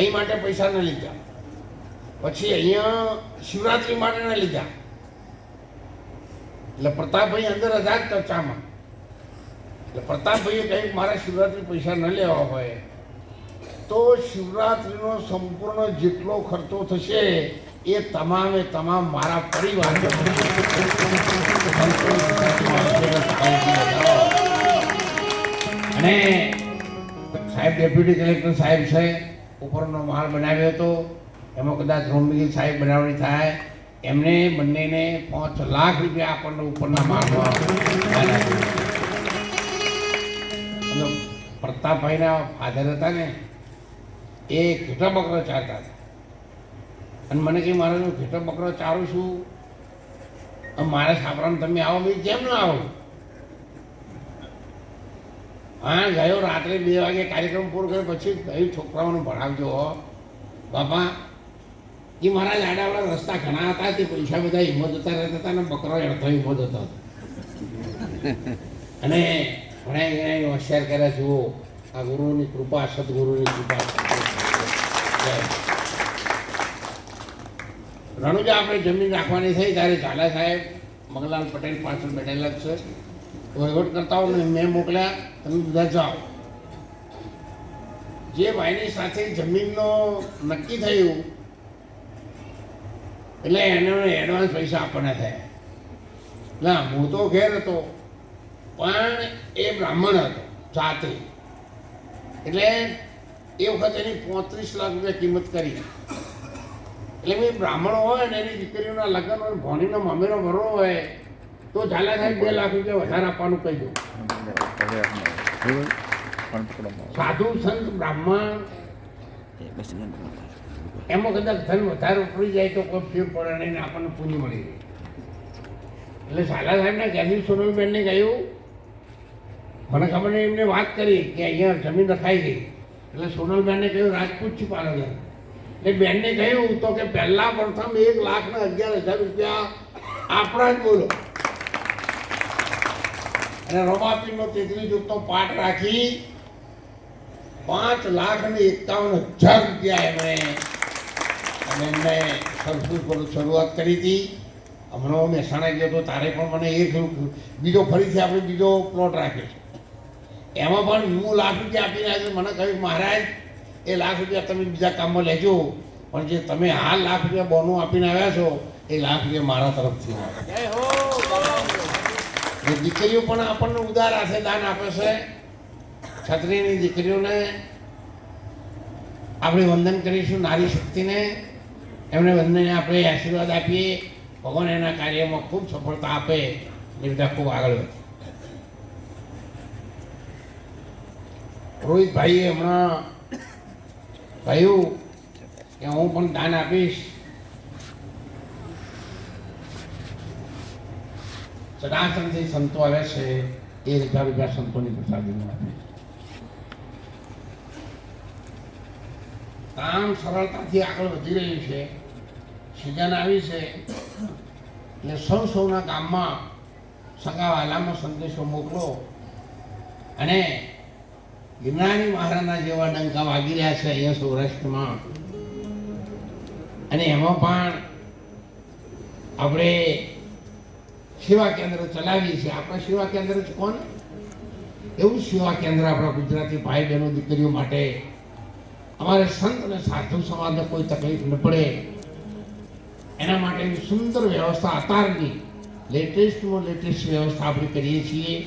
અહીં માટે પૈસા ન લીધા. પછી અહીંયા શિવરાત્રી માટે ન લીધા. એટલે પ્રતાપભાઈ અંદર હતા જ ચર્ચામાં. એટલે પ્રતાપભાઈએ કહ્યું મારે મારા શિવરાત્રી પૈસા ન લેવા હોય. તો શિવરાત્રીનો સંપૂર્ણ જેટલો ખર્ચો થશે એ તમામે તમામ મારા પરિવાર અને સાહેબ ડેપ્યુટી કલેક્ટર સાહેબ છે. ઉપરનો માલ બનાવ્યો હતો. એમાં કદાચ રોમગીર સાહેબ બનાવણી થાય. એમને બંનેને પાંચ લાખ રૂપિયા આપણને ઉપરના. અને પ્રતાપભાઈના ફાધર હતા ને, એ ઘેટા બકરો ચારતા હતા. અને મને કહે, મારે ઘેટા બકરો ચારું છું. મારે છાપરામાં તમે આવો બી કેમ ના આવો. હા, ગયો રાત્રે બે વાગે કાર્યક્રમ પૂરો કર્યો, પછી કયું છોકરાઓને ભણાવજો બાપા, એ મારા લાડાવાળા રસ્તા ઘણા હતા, તે પૈસા બધા હિંમત જતા રહેતા હતા ને બકરો અડધો હિંમત હતો. અને ઘણા ઘણા હોશિયાર કર્યા, જુઓ, આ ગુરુની કૃપા, સદગુરુની કૃપા. રણુજા, આપણે જમીન રાખવાની થઈ ત્યારે ઝાલા સાહેબ, મંગલાલ પટેલ પાછળ બેઠેલા છે. વહીવટ કરતાઓને મેં મોકલ્યા, તમે બધા જાઓ. જે ભાઈની સાથે જમીનનો નક્કી થયું, એટલે એને એડવાન્સ પૈસા આપવાના થયા. ના હું તો ઘેર હતો, પણ એ બ્રાહ્મણ હતો, જાતે. એટલે એ વખત એની પોત્રીસ લાખ રૂપિયા કિંમત કરી. એટલે ભાઈ બ્રાહ્મણ હોય ને એની દીકરીઓના લગ્ન હોય, ભણીનો મમ્મીનો ભરવો હોય તો ઝાલા સાહેબ બે લાખ રૂપિયા વધારે આપવાનું કહી દઉં સાધુ સંત બ્રાહ્મણ, એમાં કદાચ ધન વધારે ઉપડી જાય તો કોઈ ફેર પડે નહીં આપણને પુણ્ય મળી જાય એટલે ઝાલા સાહેબના ઘેરથી સોનલબેનને કહ્યું, મને ખબર નહીં, એમને વાત કરી કે અહીંયા જમીન રખાઈ ગઈ એટલે સોનલબેનને કહ્યું, રાજપૂત છું પાલનગર એટલે બેનને કહ્યું તો કે પહેલા પ્રથમ એક લાખ ને અગિયાર હજાર રૂપિયા આપણા જ બોલો. અને રમાપીનો તેત્રીસ જૂથનો પાઠ રાખી પાંચ લાખ ને એકાવન હજાર રૂપિયા એમણે અને એમને સંસ્કૃત શરૂઆત કરી હતી. હમણાં હું મહેસાણા ગયો તો તારે પણ મને એ બીજો ફરીથી આપણે બીજો પ્લોટ રાખ્યો છે. એમાં પણ હું લાખ રૂપિયા આપીને આવ્યો મને કહ્યું, મહારાજ, એ લાખ રૂપિયા તમે બીજા કામમાં લેજો. પણ જે તમે હાલ લાખ રૂપિયા બોનું આપીને આવ્યા છો, એ લાખ રૂપિયા મારા તરફથી. એ દીકરીઓ પણ આપણને ઉદાર હાથે દાન આપે છે, છત્રીની દીકરીઓને આપણે વંદન કરીશું નારી શક્તિને. એમને વંદનને આપણે આશીર્વાદ આપીએ. ભગવાન એના કાર્યમાં ખૂબ સફળતા આપે. એ બધા ખૂબ આગળ વધે. રોહિતભાઈએ હમણાં કહ્યું કે હું પણ દાન આપીશ. સદાસનથી સંતો આવે છે, એ રૂપિયા બીજા સંતોની પ્રસાદીને કામ સરળતાથી આગળ વધી રહ્યું છે, સિઝન આવી છે, એટલે સૌ સૌના ગામમાં સગા વાલામાં સંદેશો મોકલો અને ગિરનારી મહારાજના જેવા ડંકા વાગી રહ્યા છે અહીંયા સૌરાષ્ટ્રમાં. અને એમાં પણ આપણે સેવા કેન્દ્ર ચલાવીએ છીએ. આપણા સેવા કેન્દ્ર છે કોણ? એવું સેવા કેન્દ્ર આપણા ગુજરાતી ભાઈ બહેનો દીકરીઓ માટે. અમારે સંત અને સાધુ સમાજને કોઈ તકલીફ ન પડે. એના માટેની સુંદર વ્યવસ્થા અત્યારની લેટેસ્ટમાં લેટેસ્ટ વ્યવસ્થા આપણે કરીએ છીએ.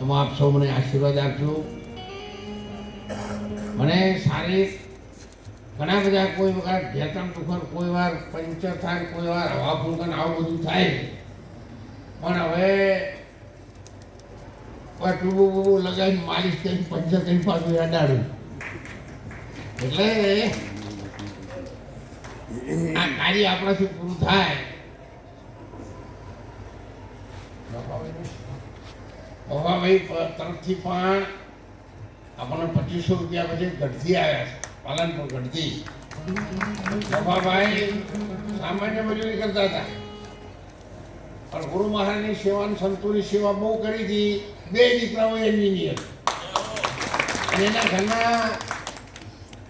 એમાં આપ સૌ મને આશીર્વાદ આપજો. મને સારી ઘણા બધા કોઈ વખત ઘેતણ દુખર કોઈ વાર પંચર થાય, કોઈ વાર હવા ફૂંકન આવું બધું થાય. પણ હવે ટૂબું બૂબું લગાવીને માલિશ કરીને પંચર કરીને પાછું અડાડું. એટલે આ કાર્ય આપણાથી પૂરું થાય. ભવાભાઈ તરફથી પણ આપણને પચીસો રૂપિયા પછી ગઢથી આવ્યા છે, પાલનપુર ગઢથી. ભવાભાઈ સામાન્ય મજૂરી કરતા હતા. પણ ગુરુ મહારાજની સેવા અને સંતોની સેવા બહુ કરી હતી. બે દીકરાઓ એન્જિનિયર અને એના ઘરના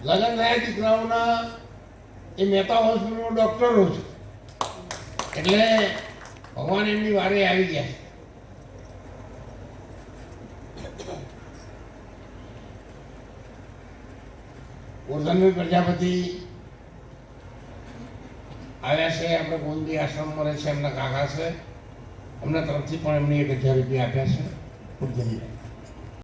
લગ્ન થયા દીકરાઓના, એ મહેતા હોસ્પિટલમાં ડૉક્ટરો છે. એટલે ભગવાન એમની વારે આવી ગયા ગોરધનભાઈ પ્રજાપતિ આવ્યા છે, આપણે ગોંદી આશ્રમમાં રહે છે, એમના કાકા છે. અમના તરફથી પણ એમને એક હજાર રૂપિયા આપ્યા છે. પૂજ્યની